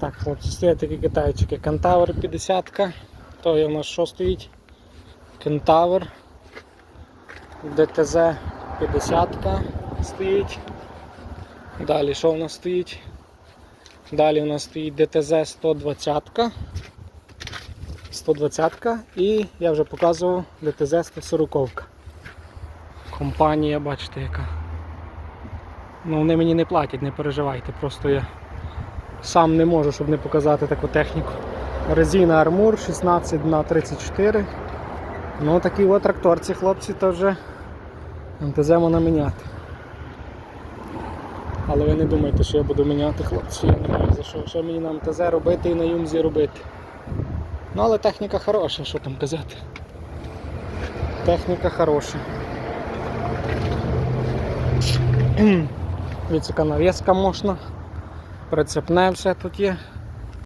Так, хлопці, стоять такі китайчики. Кентавр 50 То є у нас що стоїть? Кентавр. ДТЗ 50 стоїть. Далі що у нас стоїть? Далі у нас стоїть ДТЗ 120. 120 і я вже показував ДТЗ 140. Компанія, бачите, яка. Ну, вони мені не платять, не переживайте, просто я сам не можу, щоб не показати таку техніку. Резина Армур 16 на 34. Ну такі от тракторці, хлопці, то вже МТЗ можна міняти. Але ви не думайте, що я буду міняти хлопці, я не маю за що. Що мені на МТЗ робити і на Юмзі робити. Ну але техніка хороша, що там казати. Техніка хороша. Дивіться, яка навіска можна. Прицепне все тут є.